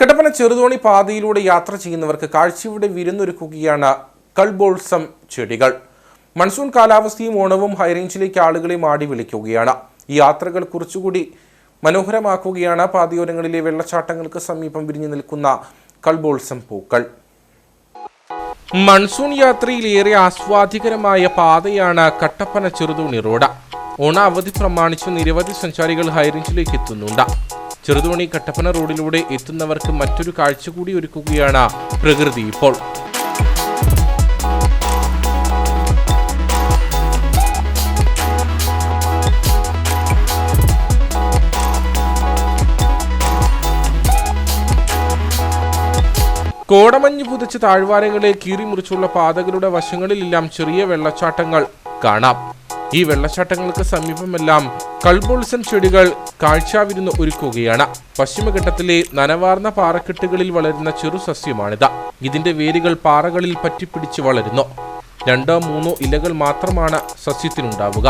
കട്ടപ്പന ചെറുതോണി പാതയിലൂടെ യാത്ര ചെയ്യുന്നവർക്ക് കാഴ്ചയുടെ വിരുന്നൊരുക്കുകയാണ് കൾബോൾസം ചെടികൾ. മൺസൂൺ കാലാവസ്ഥയും ഓണവും ഹൈറേഞ്ചിലേക്ക് ആളുകളെ മാടി വിളിക്കുകയാണ്. ഈ യാത്രകൾ കുറച്ചുകൂടി മനോഹരമാക്കുകയാണ്. പാതയോരങ്ങളിലെ വെള്ളച്ചാട്ടങ്ങൾക്ക് സമീപം വിരിഞ്ഞു നിൽക്കുന്ന കൾബോൾസം പൂക്കൾ. മൺസൂൺ യാത്രയിൽ ഏറെ ആസ്വാദികരമായ പാതയാണ് കട്ടപ്പന ചെറുതോണി റോഡ്. ഓണ അവധി പ്രമാണിച്ച് നിരവധി സഞ്ചാരികൾ ഹൈറേഞ്ചിലേക്ക് എത്തുന്നുണ്ട്. ചെറുതോണി കട്ടപ്പന റോഡിലൂടെ എത്തുന്നവർക്ക് മറ്റൊരു കാഴ്ച കൂടി ഒരുക്കുകയാണ് പ്രകൃതി ഇപ്പോൾ. കോടമഞ്ഞ് പുതച്ച് താഴ്വാരങ്ങളെ കീറിമുറിച്ചുള്ള പാതകളുടെ വശങ്ങളിലെല്ലാം ചെറിയ വെള്ളച്ചാട്ടങ്ങൾ. കാണാം. ഈ വെള്ളച്ചാട്ടങ്ങൾക്ക് സമീപമെല്ലാം കൾബോൾസം ചെടികൾ കാഴ്ചാവിരുന്ന് ഒരുക്കുകയാണ്. പശ്ചിമഘട്ടത്തിലെ നനവാർന്ന പാറക്കെട്ടുകളിൽ വളരുന്ന ചെറു സസ്യമാണിത്. ഇതിന്റെ വേരുകൾ പാറകളിൽ പറ്റിപ്പിടിച്ച് വളരുന്നു. രണ്ടോ മൂന്നോ ഇലകൾ മാത്രമാണ് സസ്യത്തിനുണ്ടാവുക.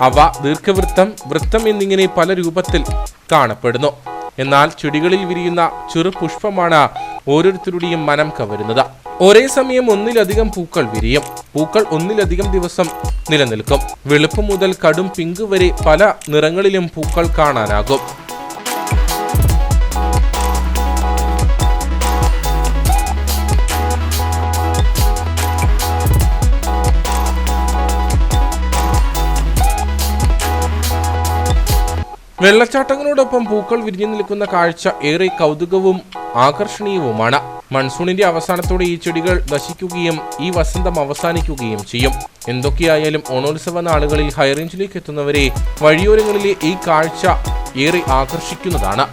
അവ ദീർഘവൃത്തം വൃത്തം എന്നിങ്ങനെ പല രൂപത്തിൽ കാണപ്പെടുന്നു. എന്നാൽ ചെടികളിൽ വിരിയുന്ന ചെറു പുഷ്പമാണ് ഓരോരുത്തരുടെയും മനം കവരുന്നത്. ഒരേ സമയം ഒന്നിലധികം പൂക്കൾ വിരിയും. പൂക്കൾ ഒന്നിലധികം ദിവസം നിലനിൽക്കും. വെളുപ്പ് മുതൽ കടും പിങ്ക് വരെ പല നിറങ്ങളിലും പൂക്കൾ കാണാനാകും. വെള്ളച്ചാട്ടങ്ങളോടൊപ്പം പൂക്കൾ വിരിഞ്ഞു നിൽക്കുന്ന കാഴ്ച ഏറെ കൗതുകവും ആകർഷണീയവുമാണ്. മൺസൂണിന്റെ അവസാനത്തോടെ ഈ ചെടികൾ നശിക്കുകയും ഈ വസന്തം അവസാനിക്കുകയും ചെയ്യും. എന്തൊക്കെയായാലും ഓണോത്സവ നാളുകളിൽ ഹൈറേഞ്ചിലേക്ക് എത്തുന്നവരെ വഴിയോരങ്ങളിലെ ഈ കാഴ്ച ഏറെ ആകർഷിക്കുന്നതാണ്.